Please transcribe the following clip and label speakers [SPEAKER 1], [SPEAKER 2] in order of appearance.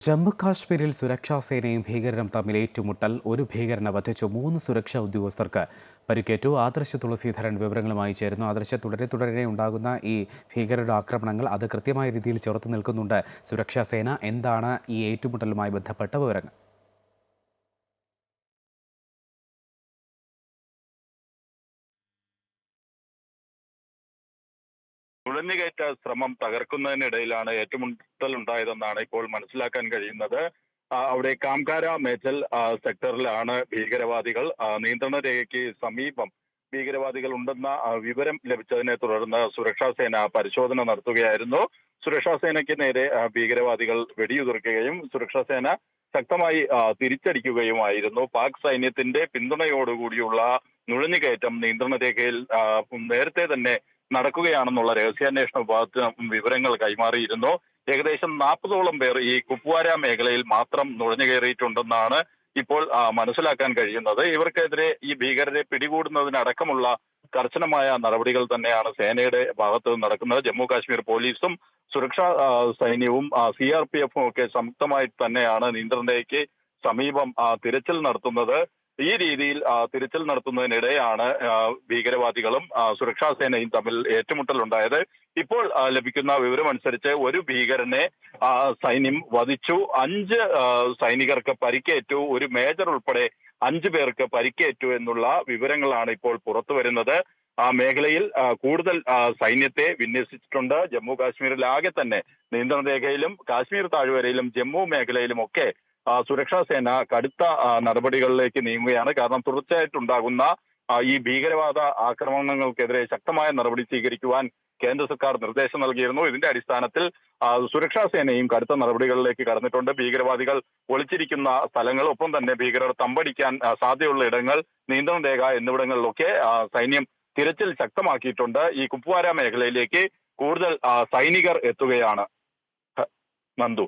[SPEAKER 1] ജമ്മു കാശ്മീരിൽ സുരക്ഷാ സേനയും ഭീകരരും തമ്മിൽ ഏറ്റുമുട്ടൽ. ഒരു ഭീകരനെ വധിച്ചു മൂന്ന് സുരക്ഷാ ഉദ്യോഗസ്ഥർക്ക് പരിക്കേറ്റു. ആദർശ തുളസീധരൻ വിവരങ്ങളുമായി ചേരുന്നു. ആദർശ തുടരെ തുടരെ ഉണ്ടാകുന്ന ഈ ഭീകരരുടെ ആക്രമണങ്ങൾ അത് കൃത്യമായ രീതിയിൽ ചെറുത്തു നിൽക്കുന്നുണ്ട്. സുരക്ഷാസേന എന്താണ് ഈ ഏറ്റുമുട്ടലുമായി ബന്ധപ്പെട്ട വിവരങ്ങൾ?
[SPEAKER 2] നുഴഞ്ഞുകയറ്റ ശ്രമം തകർക്കുന്നതിനിടയിലാണ് ഏറ്റുമുട്ടൽ ഉണ്ടായതെന്നാണ് ഇപ്പോൾ മനസ്സിലാക്കാൻ കഴിയുന്നത്. അവിടെ കാംകാര മേച്ചൽ സെക്ടറിലാണ് ഭീകരവാദികൾ നിയന്ത്രണ രേഖയ്ക്ക് സമീപം ഭീകരവാദികൾ ഉണ്ടെന്ന വിവരം ലഭിച്ചതിനെ തുടർന്ന് സുരക്ഷാ സേന പരിശോധന നടത്തുകയായിരുന്നു. സുരക്ഷാ സേനയ്ക്ക് നേരെ ഭീകരവാദികൾ വെടിയുതിർക്കുകയും സുരക്ഷാ സേന ശക്തമായി തിരിച്ചടിക്കുകയുമായിരുന്നു. പാക് സൈന്യത്തിന്റെ പിന്തുണയോടുകൂടിയുള്ള നുഴഞ്ഞുകയറ്റം നിയന്ത്രണ രേഖയിൽ നേരത്തെ തന്നെ നടക്കുകയാണെന്നുള്ള രഹസ്യാന്വേഷണ വിഭാഗത്തിന് വിവരങ്ങൾ കൈമാറിയിരുന്നു. ഏകദേശം നാൽപ്പതോളം പേർ ഈ കുപ്വാര മേഖലയിൽ മാത്രം നുഴഞ്ഞു കയറിയിട്ടുണ്ടെന്നാണ് ഇപ്പോൾ മനസ്സിലാക്കാൻ കഴിയുന്നത്. ഇവർക്കെതിരെ ഈ ഭീകരരെ പിടികൂടുന്നതിനടക്കമുള്ള കർശനമായ നടപടികൾ തന്നെയാണ് സേനയുടെ ഭാഗത്ത് നടക്കുന്നത്. ജമ്മു കാശ്മീർ പോലീസും സുരക്ഷാ സൈന്യവും സി ആർ പി എഫും ഒക്കെ സംയുക്തമായി തന്നെയാണ് നിയന്ത്രണയ്ക്ക് സമീപം തിരച്ചിൽ നടത്തുന്നത്. ഈ രീതിയിൽ തിരച്ചിൽ നടത്തുന്നതിനിടെയാണ് ഭീകരവാദികളും സുരക്ഷാ സേനയും തമ്മിൽ ഏറ്റുമുട്ടൽ ഉണ്ടായത് ഇപ്പോൾ ലഭിക്കുന്ന വിവരമനുസരിച്ച് ഒരു ഭീകരനെ സൈന്യം വധിച്ചു. അഞ്ച് സൈനികർക്ക് പരിക്കേറ്റു. ഒരു മേജർ ഉൾപ്പെടെ അഞ്ചു പേർക്ക് പരിക്കേറ്റു എന്നുള്ള വിവരങ്ങളാണ് ഇപ്പോൾ പുറത്തു വരുന്നത്. ആ മേഖലയിൽ കൂടുതൽ സൈന്യത്തെ വിന്യസിച്ചിട്ടുണ്ട്. ജമ്മു കാശ്മീരിലാകെ തന്നെ നിയന്ത്രണ രേഖയിലും കാശ്മീർ താഴ്വരയിലും ജമ്മു മേഖലയിലും ഒക്കെ സുരക്ഷാ സേന കടുത്ത നടപടികളിലേക്ക് നീങ്ങുകയാണ്. കാരണം തുടർച്ചയായിട്ടുണ്ടാകുന്ന ഈ ഭീകരവാദ ആക്രമണങ്ങൾക്കെതിരെ ശക്തമായ നടപടി സ്വീകരിക്കുവാൻ കേന്ദ്ര സർക്കാർ നിർദ്ദേശം നൽകിയിരുന്നു. ഇതിന്റെ അടിസ്ഥാനത്തിൽ സുരക്ഷാ സേനയും കടുത്ത നടപടികളിലേക്ക് കടന്നിട്ടുണ്ട്. ഭീകരവാദികൾ ഒളിച്ചിരിക്കുന്ന സ്ഥലങ്ങൾ ഒപ്പം തന്നെ ഭീകരർ തമ്പടിക്കാൻ സാധ്യതയുള്ള ഇടങ്ങൾ നിയന്ത്രണ രേഖ എന്നിവിടങ്ങളിലൊക്കെ സൈന്യം തിരച്ചിൽ ശക്തമാക്കിയിട്ടുണ്ട്. ഈ കുപ്വാര മേഖലയിലേക്ക് കൂടുതൽ സൈനികർ എത്തുകയാണ്. നന്ദു.